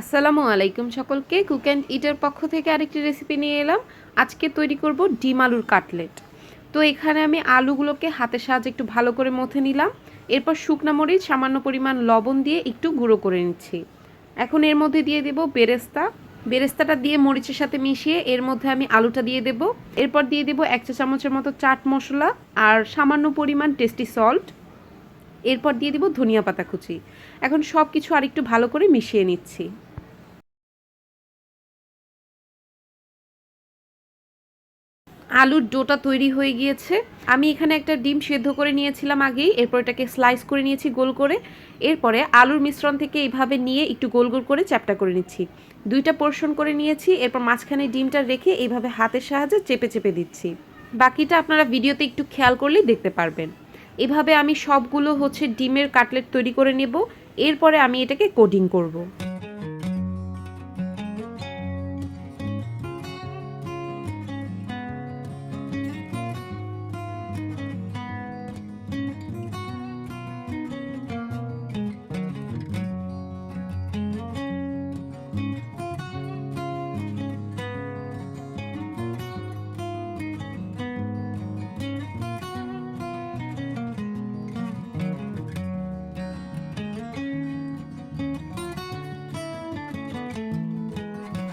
আসসালামু আলাইকুম সকলকে। কুক অ্যান্ড ইটের পক্ষ থেকে আরেকটি রেসিপি নিয়ে এলাম। আজকে তৈরি করব ডিম আলুর কাটলেট। তো এখানে আমি আলুগুলোকে হাতের সাহায্যে একটু ভালো করে মথে নিলাম। এরপর শুকনা মরিচ, সামান্য পরিমাণ লবণ দিয়ে একটু গুঁড়ো করে নিচ্ছি। এখন এর মধ্যে দিয়ে দেব বেরেস্তা। বেরেস্তাটা দিয়ে মরিচের সাথে মিশিয়ে এর মধ্যে আমি আলুটা দিয়ে দেব। এরপর দিয়ে দেব এক চা চামচের মতো চাট মশলা আর সামান্য পরিমাণ টেস্টি সল্ট এরপর দিয়ে দিব ধনিয়া পাতা কুচি। এখন সব কিছু আরেকটু ভালো করে মিশিয়ে নিচ্ছি। আলুর ডোটা তৈরি হয়ে গিয়েছে। আমি এখানে একটা ডিম সেদ্ধ করে নিয়েছিলাম আগেই, এরপর এটাকে স্লাইস করে নিয়েছি গোল করে। এরপরে আলুর মিশ্রণ থেকে এইভাবে নিয়ে একটু গোল গোল করে চ্যাপটা করে নিচ্ছি। দুইটা পোর্শন করে নিয়েছি, এরপর মাঝখানে ডিমটা রেখে এইভাবে হাতের সাহায্যে চেপে চেপে দিচ্ছি। বাকিটা আপনারা ভিডিওতে একটু খেয়াল করলেই দেখতে পারবেন। এভাবে আমি সবগুলো হচ্ছে ডিমের কাটলেট তৈরি করে নেব। এরপরে আমি এটাকে কোডিং করব।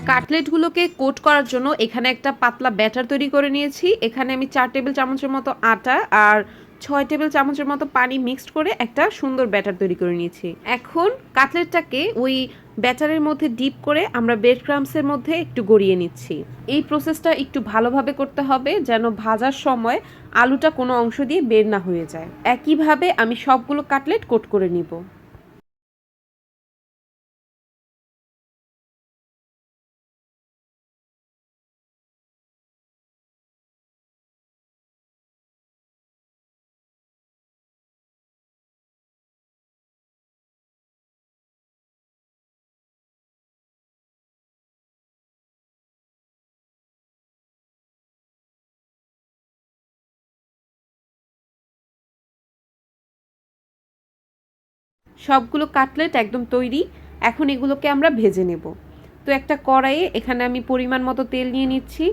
কাটলেটগুলোকে কোট করার জন্য এখানে একটা পাতলা ব্যাটার তৈরি করে নিয়েছি। এখানে আমি চার টেবিল চামচের মতো আটা আর ছয় টেবিল চামচের মতো পানি মিক্সড করে একটা সুন্দর ব্যাটার তৈরি করে নিয়েছি। এখন কাটলেটটাকে ওই ব্যাটারের মধ্যে ডিপ করে আমরা ব্রেড ক্রামসের মধ্যে একটু গড়িয়ে নিচ্ছি। এই প্রসেসটা একটু ভালোভাবে করতে হবে যেন ভাজার সময় আলুটা কোনো অংশ দিয়ে বের না হয়ে যায়। একইভাবে আমি সবগুলো কাটলেট কোট করে নিব। সবগুলো কাটলেট একদম তৈরি। এখন এগুলোকে আমরা ভেজে নেব। তো একটা কড়াইয়ে এখানে আমি পরিমাণ মতো তেল নিয়ে নিচ্ছি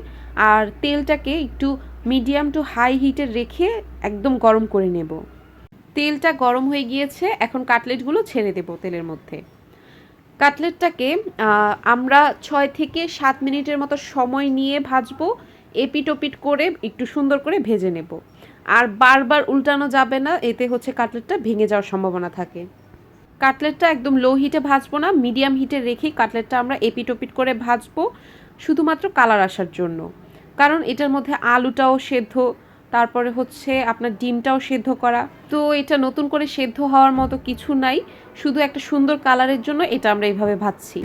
আর তেলটাকে একটু মিডিয়াম টু হাই হিটে রেখে একদম গরম করে নেব। তেলটা গরম হয়ে গিয়েছে, এখন কাটলেটগুলো ছেড়ে দেব তেলের মধ্যে। কাটলেটটাকে আমরা ছয় থেকে সাত মিনিটের মতো সময় নিয়ে ভাজবো এপিট ওপিট করে একটু সুন্দর করে ভেজে নেব। আর বারবার উল্টানো যাবে না, এতে হচ্ছে কাটলেটটা ভেঙে যাওয়ার সম্ভাবনা থাকে। কাটলেটটা একদম লো হিটে ভাজবো না মিডিয়াম হিটে রেখেই কাটলেটটা আমরা এপিটোপিট করে ভাজবো, শুধুমাত্র কালার আসার জন্য। কারণ এটার মধ্যে আলুটাও সেদ্ধ, তারপরে হচ্ছে আপনার ডিমটাও সেদ্ধ করা। তো এটা নতুন করে সেদ্ধ হওয়ার মতো কিছু নাই, শুধু একটা সুন্দর কালারের জন্য এটা আমরা এইভাবে ভাজছি।